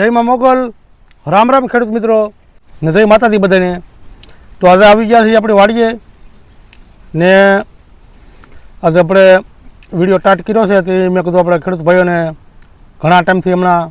જય માં મોગલ. રામ રામ ખેડૂત મિત્રો ને જય માતાજી બધાને. તો આજે આવી ગયા છીએ આપણે વાડીએ ને આજે આપણે વીડિયો સ્ટાર્ટ કર્યો છે તે મેં કીધું આપણે ખેડૂત ભાઈઓને ઘણા ટાઈમથી હમણાં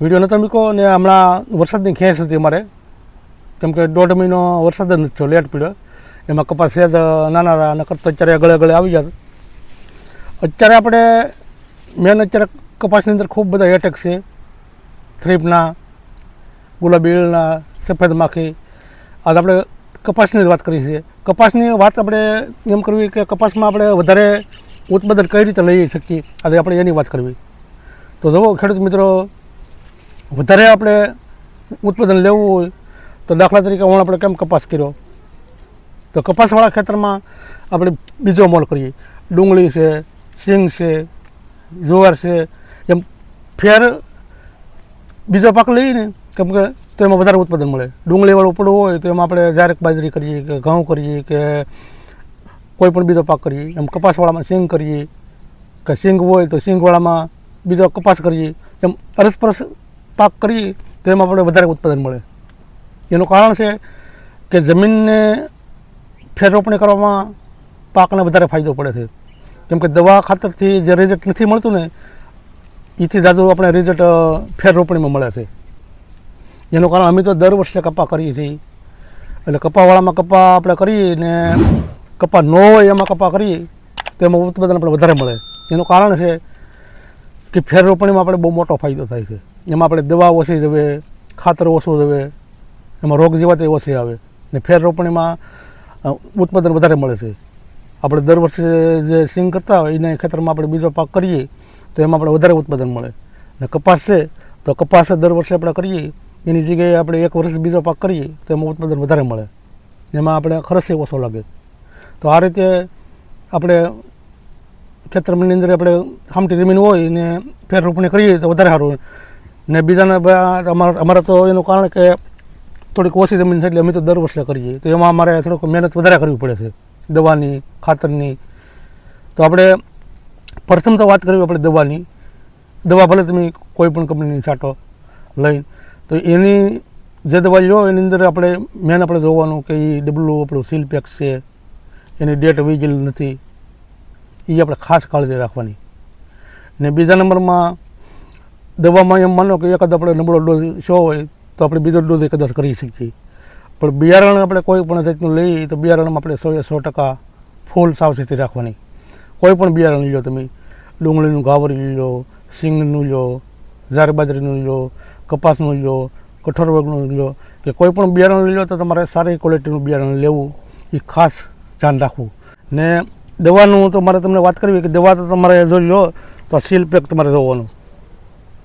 વીડિયો નહોતો મૂક્યો ને હમણાં વરસાદની ખેંચ હતી અમારે. કેમ કે દોઢ મહિનો વરસાદ જ નથી થયો લેટ પીડ્યો. એમાં કપાસ સહેજ નાના હતા અને કરતો અત્યારે ગળે ગળે આવી ગયા. અત્યારે આપણે મેન અત્યારે કપાસની અંદર ખૂબ બધા એટેક છે. થ્રીપના ગુલાબીળના સફેદ માખી, આજે આપણે કપાસની વાત કરી છે. કપાસની વાત આપણે એમ કરવી કે કપાસમાં આપણે વધારે ઉત્પાદન કઈ રીતે લઈ શકીએ, આજે આપણે એની વાત કરવી. તો જુઓ ખેડૂત મિત્રો, વધારે આપણે ઉત્પાદન લેવું હોય, તો દાખલા તરીકે હું આપણે કેમ કપાસ કર્યો? તો કપાસવાળા ખેતરમાં આપણે બીજો મોલ કરીએ. ડુંગળી છે સિંગ છે, જુવાર છે, એમ ફેર બીજો પાક લઈએ ને કેમ કે તો એમાં વધારે ઉત્પાદન મળે. ડુંગળીવાળું પડવું હોય તો એમાં આપણે જારેક બાજરી કરીએ કે ઘઉં કરીએ કે કોઈ પણ બીજો પાક કરીએ. એમ કપાસવાળામાં સિંગ કરીએ કે સિંગ હોય તો સિંગવાળામાં બીજો કપાસ કરીએ. એમ અરસપરસ પાક કરીએ તો એમાં આપણે વધારે ઉત્પાદન મળે. એનું કારણ છે કે જમીનને ફેરરોપણી કરવામાં પાકને વધારે ફાયદો પડે છે. કેમ કે દવા ખાતરથી જે રિઝલ્ટ નથી મળતું ને એથી દાદુ આપણે રિઝલ્ટ ફેર રોપણીમાં મળે છે. એનું કારણ અમે તો દર વર્ષે કપા કરીએ છીએ. એટલે કપાવાળામાં કપા આપણે કરીએ ને કપા ન હોય એમાં કપા કરીએ, તો એમાં ઉત્પાદન આપણે વધારે મળે. એનું કારણ છે કે ફેર રોપણીમાં આપણે બહુ મોટો ફાયદો થાય છે. એમાં આપણે દવા ઓછી દેવે, ખાતર ઓછું દેવે, એમાં રોગ જીવાતી ઓછી આવે. ને ફેર રોપણીમાં ઉત્પાદન વધારે મળે છે. આપણે દર વર્ષે જે સિંગ કરતા હોય, એને ખેતરમાં આપણે બીજો પાક કરીએ તો એમાં આપણે વધારે ઉત્પાદન મળે. અને કપાસ છે, તો કપાસ દર વર્ષે આપણે કરીએ, એની જગ્યાએ આપણે એક વર્ષ બીજો પાક કરીએ, તો એમાં ઉત્પાદન વધારે મળે. એમાં આપણે ખર્ચે ઓછો લાગે. તો આ રીતે આપણે ખેતરની અંદર આપણે ખામટી જમીન હોય ને ફેર રોપણી કરીએ તો વધારે સારું ને બીજાના અમારા, અમારે તો એનું કારણ કે થોડીક ઓછી જમીન છે એટલે અમે તો દર વર્ષે કરીએ. તો એમાં અમારે થોડુંક મહેનત વધારે કરવી પડે છે. દવાની, ખાતરની. તો આપણે પ્રથમ તો વાત કરવી આપણે દવાની. દવા ભલે તમે કોઈ પણ કંપનીની છાંટો લઈને. તો એની જે દવા લો એની અંદર આપણે મેન આપણે જોવાનું કે એ ડબલું આપણું સીલ પેક છે. એની ડેટ વી ગયેલી નથી. એ આપણે ખાસ કાળજી રાખવાની. ને બીજા નંબરમાં દવામાં એમ માનો કે એકાદ આપણે નબળો ડોઝ શો હોય, તો આપણે બીજો ડોઝ કદાચ કરી શકીએ. પણ બિયારણ આપણે કોઈ પણ જાતનું લઈએ, તો બિયારણમાં આપણે સો એ સો ટકા ફૂલ સાવચેતી રાખવાની. કોઈ પણ બિયારણ લો તમે, ડુંગળીનું લઈ લો સિંગનું લો ઝાર બાજરીનું લો કપાસનું લો કઠોર વર્ગનું લો કે કોઈ પણ બિયારણ લો તો તમારે સારી ક્વોલિટીનું બિયારણ લેવું, એ ખાસ ધ્યાન રાખવું. ને દવાનું તો મારે તમને વાત કરવી કે દવા તો તમારે જો લો, તો સીલ પેક તમારે જોવાનું.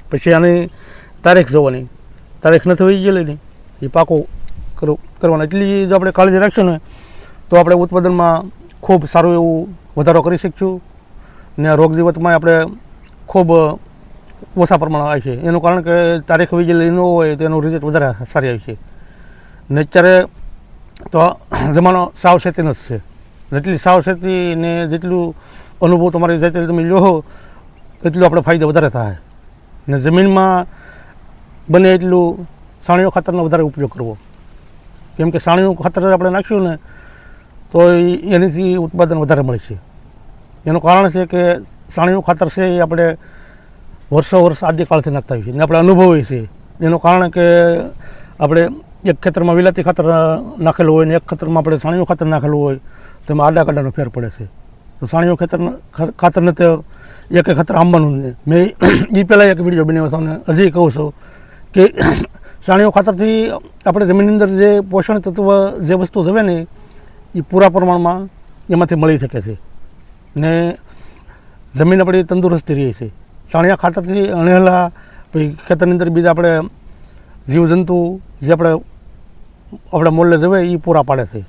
પછી આની તારીખ જોવાની. તારીખ નથી હોઈ ગયેલી ને એ પાકો કરવું કરવાનો. એટલી જો આપણે કાળજી રાખશું ને, તો આપણે ઉત્પાદનમાં ખૂબ સારું એવું વધારો કરી શકીશું. ને રોગ જીવતમાં આપણે ખૂબ ઓછા પ્રમાણમાં આવે છે. એનું કારણ કે તારીખ ગયેલી ન હોય તો એનું રિઝલ્ટ વધારે સારી આવે છે. ને અત્યારે તો જમાનો સાવચેતીનો જ છે. જેટલી સાવચેતી ને જેટલું અનુભવ તમારી જેટલી તમે લો, એટલું આપણે ફાયદો વધારે થાય. ને જમીનમાં બને એટલું સાણીઓ ખાતરનો વધારે ઉપયોગ કરવો. કેમ કે સાણીયું ખાતર આપણે નાખ્યું ને તો એનીથી ઉત્પાદન વધારે મળે છે. એનું કારણ છે કે સાણીયું ખાતર છે એ આપણે વર્ષો વર્ષ આદ્યકાળથી નાખતા હોઈએ છીએ. આપણે અનુભવીએ છીએ. એનું કારણ કે આપણે એક ખેતરમાં વિલાતી ખાતર નાખેલું હોય ને એક ખેતરમાં આપણે સાણીનું ખાતર નાખેલું હોય, તો એમાં આડા કાડાનો ફેર પડે છે. તો સાણીયું ખેતર ખાતરને તો એક ખાતર આંબાનું જ ને. મેં એ પહેલાં એક વીડિયો બનાવ્યો હતો અને હજી કહું છું કે સાણીઓ ખાતરથી આપણે જમીનની અંદર જે પોષણ તત્વ, જે વસ્તુ જવે ને એ પૂરા પ્રમાણમાં એમાંથી મળી શકે છે. ને જમીન આપણી તંદુરસ્તી રહે છે. સાણિયા ખાતરથી અણેલા, પછી ખેતરની અંદર બીજા આપણે જીવજંતુ જે આપણે આપણે મોલે જવે એ પૂરા પાડે છે.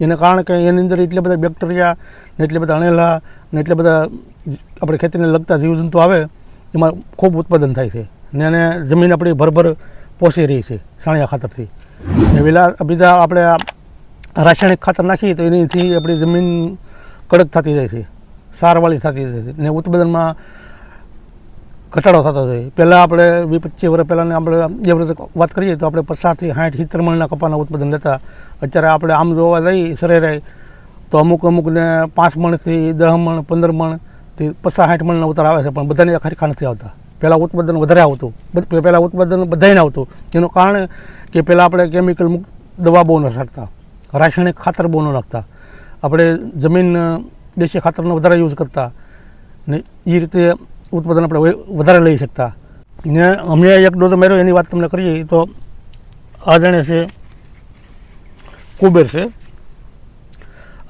એને કારણ કે એની અંદર એટલા બધા બેક્ટેરિયા ને એટલા બધા અણેલા ને એટલા બધા આપણે ખેતીને લગતા જીવજંતુ આવે, એમાં ખૂબ ઉત્પાદન થાય છે. ને એને જમીન આપણી ભરભર પોષી રહી છે સાણિયા ખાતરથી. ને પેલા બીજા આપણે રાસાયણિક ખાતર નાખીએ તો એનીથી આપણી જમીન કડક થતી જાય છે, સારવાળી થતી જાય છે. ને ઉત્પાદનમાં ઘટાડો થતો હોય પહેલાં આપણે વીસ પચીસ વર્ષ પહેલાંની આપણે જે રીતે વાત કરીએ તો આપણે પચાસથી સાઠ સિત્તેર મણના કપાના ઉત્પાદન લેતા અત્યારે આપણે આમ જોવા જઈએ, સરેરાય તો અમુક અમુકને પાંચ મણથી દસ મણ, પંદર મણથી પચાસ સાઠ મણના ઉતાર આવે છે, પણ બધાને ખરીખા નથી આવતા. પહેલાં ઉત્પાદન વધારે આવતું. પહેલાં ઉત્પાદન બધાને આવતું. એનું કારણ કે પહેલાં આપણે કેમિકલ દવા બહુ ન છાંટતા. રાસાયણિક ખાતર બહુ ન નાખતા. આપણે જમીન દેશી ખાતરનો વધારે યુઝ કરતા. ને એ રીતે ઉત્પાદન આપણે વધારે લઈ શકતા. ને અમે એક ડોઝ માર્યો, એની વાત તમને કરીએ તો આ જાણે છે, કુબેર છે.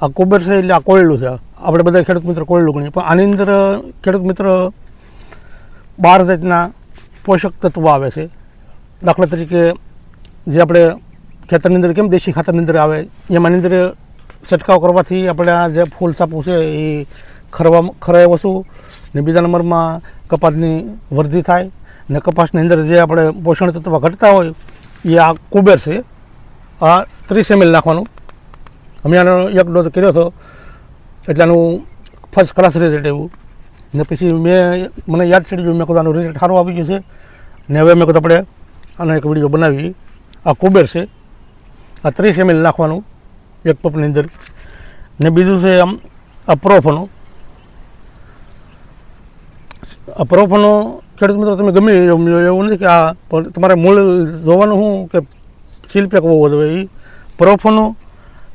આ કુબેર છે એટલે આ કોયલું છે. આપણે બધા ખેડૂત મિત્ર કોયલું ગણીએ. પણ આની અંદર ખેડૂત મિત્ર બાર જાતના પોષક તત્વો આવે છે. દાખલા તરીકે જે આપણે ખેતરની અંદર કેમ દેશી ખાતરની અંદર આવે? એમાંની અંદર છંટકાવ કરવાથી આપણે આ જે ફૂલ સાપું છે એ ખરવા ખરાય વસ્તુ. ને બીજા નંબરમાં કપાસની વૃદ્ધિ થાય. ને કપાસની અંદર જે આપણે પોષણ તત્વ ઘટતા હોય, એ આ કુબેર છે. આ ત્રીસ એમએલ નાખવાનું. આનો એક ડોઝ કર્યો હતો. એટલે આનું ફર્સ્ટ ક્લાસ રિઝલ્ટ એવું ને પછી મેં મને યાદ ચડી ગયું મેં કીધું આનું રિઝલ્ટ સારું આવી ગયું છે. ને હવે મેં કીધું આપણે આનો એક વીડિયો બનાવી આ કુબેર છે. આ ત્રીસ એમએલ નાખવાનું, એક પપની અંદર. ને બીજું છે આમ અપ્રોફનો અપ્રોફનો ખેડૂત મિત્રો, તમે ગમે એવું નથી કે આ તમારે મૂળ જોવાનું શું કે શિલ્પેક હોવો જોઈએ એ પ્રોફનો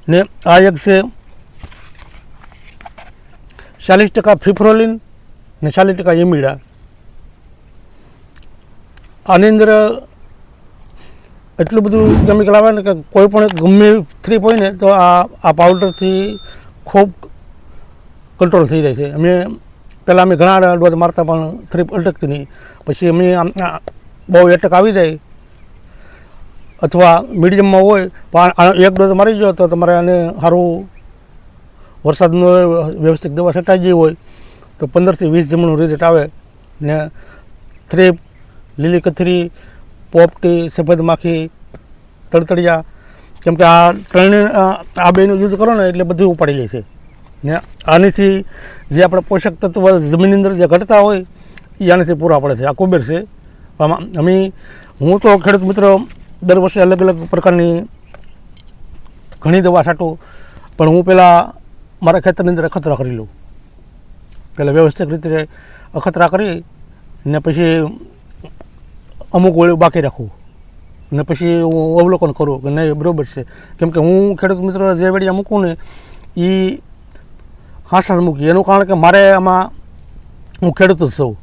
ને આ એક છે ચાલીસ ટકા ફિફ્રોલિન ને ચાલીસ ટકા એમિડા. આની અંદર એટલું બધું કેમિકલ આવે ને કે કોઈ પણ ગમે થ્રી હોય ને, તો આ આ પાવડરથી ખૂબ કંટ્રોલ થઈ જાય છે. અમે પહેલાં અમે ઘણા ડોઝ મારતા, પણ થ્રી અટકતી નહીં. પછી અમે આમ બહુ એટક આવી જાય. અથવા મીડિયમમાં હોય, પણ એક ડોઝ મારી ગયો, તો તમારે આને સારું વરસાદનો વ્યવસ્થિત દવા છટાઈ ગઈ હોય, તો પંદરથી વીસ જમણું રિઝલ્ટ આવે. ને થ્રીપ લીલી કથરી પોપટી સફેદ માખી તળતળિયા કેમ કે આ ત્રણ, આ બેનો યુઝ કરો ને એટલે બધું ઉપાડી લે છે. ને આનાથી જે આપણે પોષક તત્વ જમીનની અંદર જે ઘટતા હોય એ આનાથી પૂરા પડે છે. આ કુબેર છે. આમાં અમે, હું તો ખેડૂત મિત્રો દર વર્ષે અલગ અલગ પ્રકારની ઘણી દવા છાંટું, પણ હું પહેલાં મારા ખેતરની અંદર અખતરા કરી લઉં. પહેલાં વ્યવસ્થિત રીતે અખતરા કરી, ને પછી અમુક ઓળું બાકી રાખવું. ને પછી હું અવલોકન કરું કે નહીં, બરાબર છે. કેમ કે હું ખેડૂત મિત્ર જે વેડિયા મૂકું ને એ હાસા મૂકી. એનું કારણ કે મારે આમાં, હું ખેડૂત જ છું.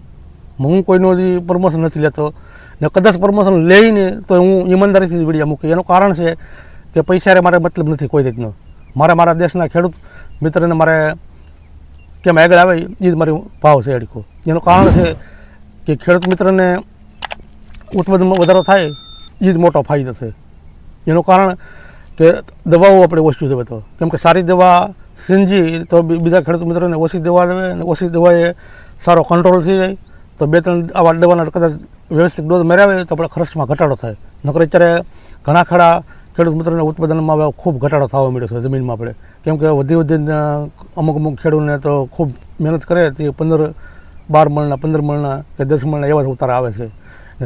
હું કોઈનું હજી પ્રમોશન નથી લેતો. ને કદાચ પ્રમોશન લઈને તો હું ઈમાનદારીથી વિડીયા મૂકી. એનું કારણ છે કે પૈસાને મારે મતલબ નથી કોઈ રીતનો. મારે મારા દેશના ખેડૂત મિત્રને મારે કેમ આગળ આવે એ જ મારી ભાવ છે અડીકો એનું કારણ છે કે ખેડૂત મિત્રને ઉત્પાદનમાં વધારો થાય એ જ મોટો ફાયદો છે. એનું કારણ કે દવાઓ આપણે ઓછી દેવે તો. કેમ કે સારી દવા સિંજી તો બીજા ખેડૂત મિત્રોને ઓછી દવા દેવે અને ઓછી દવાએ સારો કંટ્રોલ થઈ જાય. તો બે ત્રણ આવા દવાના કદાચ વ્યવસ્થિત ડોઝ મેળવે તો આપણે ખર્ચમાં ઘટાડો થાય. નકર અત્યારે ઘણા ખરા ખેડૂત મિત્રોને ઉત્પાદનમાં ખૂબ ઘટાડો થવા મળ્યો છે જમીનમાં આપણે. કેમ કે વધી વધીને અમુક અમુક ખેડૂતને તો ખૂબ મહેનત કરે, તે પંદર બાર મણના, પંદર મણના કે દસ મણના એવા જ ઉતારા આવે છે.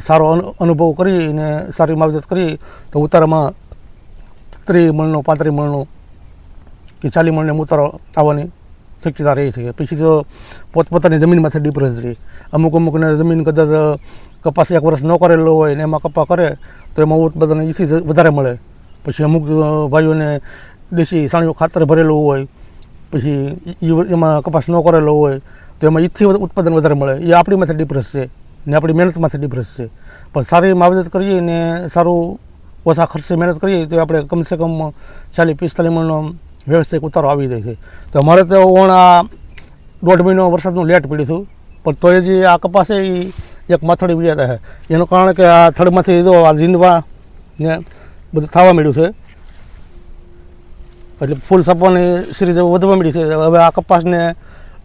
સારો અનુ- અનુભવ કરીને સારી માવજત કરી, તો ઉતારામાં ત્રીસ મણનો પાંત્રી મણનો કે ચાલી મણને ઉતારો આવવાની શક્યતા રહી છે. પછી તો પોતપોતાની જમીનમાંથી ડિફરન્સ રહી. અમુક અમુકને જમીન કદાચ કપાસ એક વર્ષ ન કરેલો હોય ને એમાં કપા કરે, તો એમાં ઉત્પાદન એથી વધારે મળે. પછી અમુક ભાઈઓને દેશી સાણીઓ ખાતર ભરેલું હોય, પછી એમાં કપાસ ન કરેલો હોય, તો એમાં ઈથી ઉત્પાદન વધારે મળે. એ આપણીમાંથી ડિફરન્સ છે. ને આપણી મહેનતમાંથી ડિફરન્સ છે. પણ સારી માવજત કરીએ ને સારું ઓછા ખર્ચે મહેનત કરીએ તો આપણે કમસે કમ ચાલીસ, પિસ્તાલીસ મણનો વ્યવસ્થિત ઉતારો આવી જાય છે. તો અમારે તો ઓણ આ દોઢ મહિનો વરસાદનું લેટ પડ્યું હતું, પણ તોય જે આ કપાસ છે એ એક માથડી બીજા છે. એનું કારણ કે આ થડમાંથી જો આ જીંદવા ને બધું થવા મળ્યું છે, એટલે ફૂલ સપવાની સિરીઝ વધવા મળી છે. હવે આ કપાસને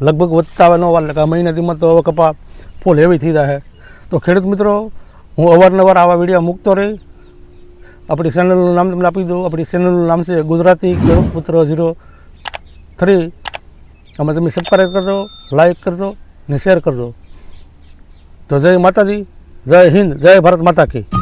લગભગ વધતા હવે ન વાર લાગે મહિનાથીમાં તો હવે કપાસ ફૂલ હેવી થઈ જાય તો ખેડૂત મિત્રો, હું અવારનવાર આવા વીડિયો મૂકતો રહી. આપણી ચેનલનું નામ તમને આપી દઉં. આપણી ચેનલનું નામ છે ગુજરાતી ખેડૂત પુત્ર ઝીરો થ્રી. આમાં તમે સબસ્ક્રાઈબ કરજો લાઈક કરજો ને શેર કરજો. તો જય માતાજી, જય હિન્દ, જય ભારત માતા કી.